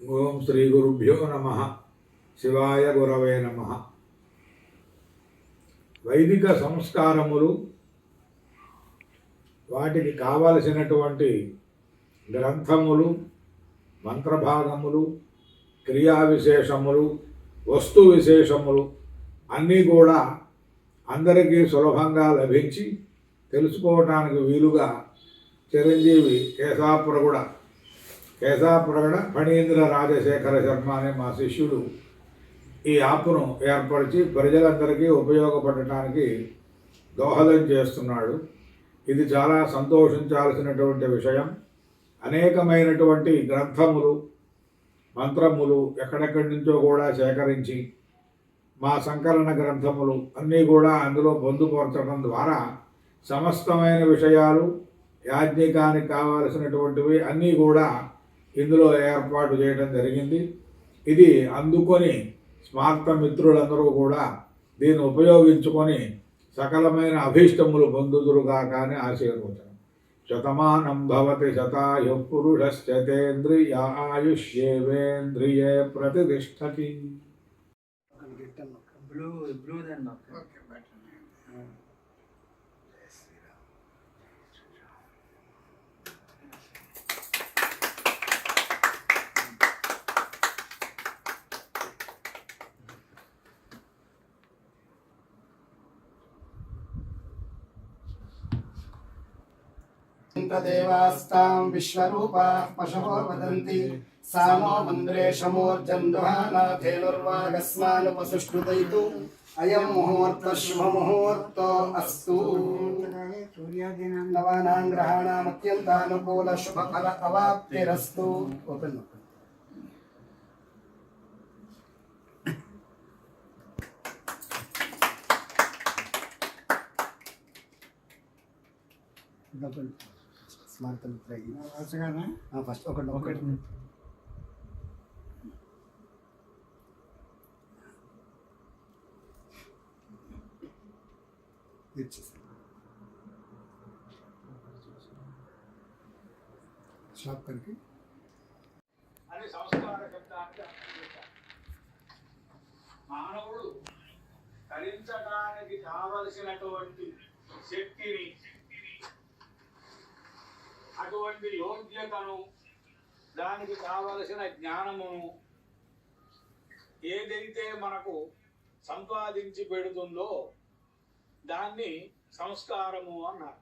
ఓం శ్రీ గురుభ్యో నమ. శివాయ గురవే నమ. వైదిక సంస్కారములు వాటికి కావలసినటువంటి గ్రంథములు మంత్రభాగములు క్రియా విశేషములు వస్తు విశేషములు అన్నీ కూడా అందరికీ సులభంగా లభించి తెలుసుకోవటానికి వీలుగా చిరంజీవి కేశాపురగుడ కేశాపురగడ ఫణీంద్ర రాజశేఖర శర్మ అనే మా శిష్యుడు ఈ యాప్ను ఏర్పరిచి ప్రజలందరికీ ఉపయోగపడటానికి దోహదం చేస్తున్నాడు. ఇది చాలా సంతోషించాల్సినటువంటి విషయం. అనేకమైనటువంటి గ్రంథములు మంత్రములు ఎక్కడెక్కడి నుంచో కూడా సేకరించి మా సంకలన గ్రంథములు అన్నీ కూడా అందులో పొందుపరచడం ద్వారా సమస్తమైన విషయాలు యాజ్ఞికానికి కావాల్సినటువంటివి అన్నీ కూడా ఇందులో ఏర్పాటు చేయడం జరిగింది. ఇది అందుకొని స్మార్త మిత్రులందరూ కూడా దీన్ని ఉపయోగించుకొని సకలమైన అభీష్టములు పొందుదురుగా కానీ ఆశీర్వచనం. శతమానం భవతి శతాయు పురుషశ్చతేంద్రియ ఆయుష్యేవేంద్రియే ప్రతిష్టతి. బ్లూ బ్లూ प्रदेवास्तां विश्वरूपाः पशवो वदन्ति सामो मन्द्रे शमोर्जन्धुहानाथेनुर्वागस्मानुपसुष्कृतयितु अयं मुहूर्तशुभमुहूर्तो अस्तु नवानां ग्रहाणामत्यन्तानुकूलशुभफल अवाप्तिरस्तु open double smart Mitra first ఒకటి ఒకటి షాప్ కరికి. మానవుడు తరించడానికి కావలసినటువంటి అటువంటి యోగ్యతను దానికి కావలసిన జ్ఞానమును ఏదైతే మనకు సంపాదించి పెడుతుందో దాన్ని సంస్కారము అన్నారు.